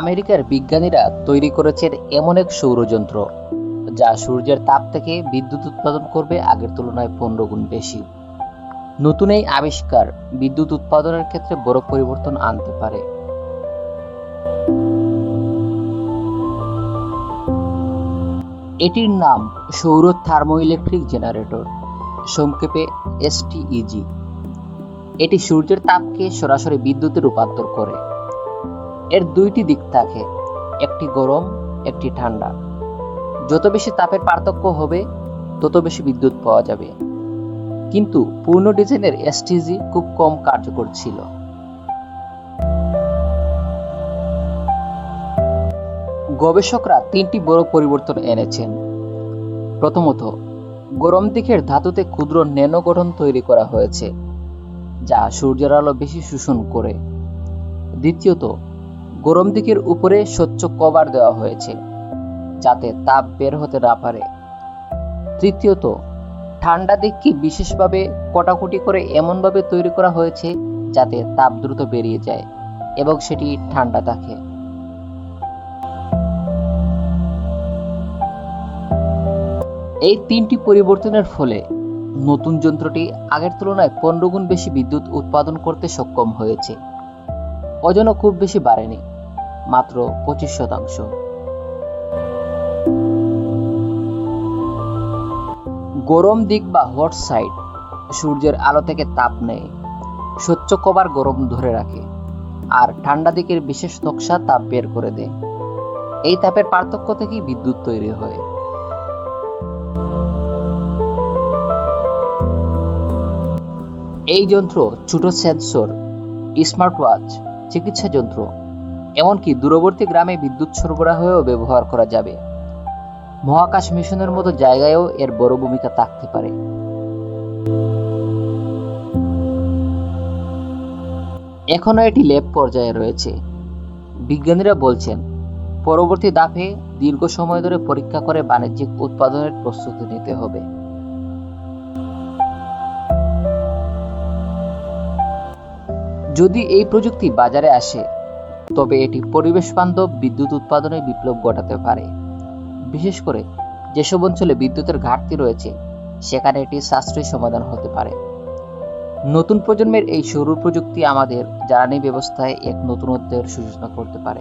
আমেরিকার বিজ্ঞানীরা তৈরি করেছেন এমন এক সৌরযন্ত্র, যা সূর্যের তাপ থেকে বিদ্যুৎ উৎপাদন করবে আগের তুলনায় পনেরো গুণ বেশি। নতুন এই আবিষ্কার বিদ্যুৎ উৎপাদনের ক্ষেত্রে বড় পরিবর্তন আনতে পারে। এটির নাম সৌর থার্মোইলেকট্রিক জেনারেটর, সংক্ষেপে এসটিইজি এটি সূর্যের তাপকে সরাসরি বিদ্যুতে রূপান্তর করে। এর দুইটি দিক থাকে, একটি গরম, একটি ঠান্ডা। যত বেশি তাপের পার্থক্য হবে, তত বেশি বিদ্যুৎ পাওয়া যাবে। কিন্তু পূর্ণ ডিজাইনের এসটিজি খুব কম কার্যকর ছিল। গবেষকরা তিনটি বড় পরিবর্তন এনেছেন। প্রথমত, গরম দিকের ধাতুতে ক্ষুদ্র ন্যানো গঠন তৈরি করা হয়েছে, যা সূর্যের আলো বেশি শোষণ করে। দ্বিতীয়ত গরম দিকের উপরে স্বচ্ছ কভার দেওয়া হয়েছে, যাতে তাপ বের হতে না পারে। তৃতীয়ত, ঠান্ডা দিককে বিশেষভাবে কটাকুটি করে এমনভাবে তৈরি করা হয়েছে যাতে তাপ দ্রুত বেরিয়ে যায় এবং সেটি ঠান্ডা থাকে। এই তিনটি পরিবর্তনের ফলে নতুন যন্ত্রটি আগের তুলনায় পনেরো গুণ বেশি বিদ্যুৎ উৎপাদন করতে সক্ষম হয়েছে। ওজনও খুব বেশি বাড়েনি। মাত্র পঁচিশ শতাংশ। গরম দিক বা হট সাইড সূর্যের আলো থেকে তাপ নেয়, স্বচ্ছ কভার গরম ধরে রাখে, আর ঠান্ডা দিকের বিশেষ নকশা তাপ বের করে দেয়। এই তাপের পার্থক্য থেকেই বিদ্যুৎ তৈরি হয়। এই যন্ত্র ছোট সেন্সর স্মার্ট ওয়াচ চিকিৎসা যন্ত্র এমনকি দূরবর্তী গ্রামে বিদ্যুৎ সরবরাহেও ব্যবহার করা যাবে। মহাকাশ মিশনের মতো জায়গায়ও এর বড় ভূমিকা থাকতে পারে। এখনও এটি ল্যাব পর্যায়ে রয়েছে। বিজ্ঞানীরা বলছেন, পরবর্তী ধাপে দীর্ঘ সময় ধরে পরীক্ষা করে বাণিজ্যিক উৎপাদনের প্রস্তুতি নিতে হবে। যদি এই প্রযুক্তি বাজারে আসে তবে এটি পরিবেশ বান্ধব বিদ্যুৎ উৎপাদনে বিপ্লব ঘটাতে পারে। বিশেষ করে যেসব অঞ্চলে বিদ্যুতের ঘাটতি রয়েছে, সেখানে এটি সাশ্রয়ী সমাধান হতে পারে। নতুন প্রজন্মের এই সৌর প্রযুক্তি আমাদের জ্বালানি ব্যবস্থায় এক নতুন অধ্যায়ের সূচনা করতে পারে।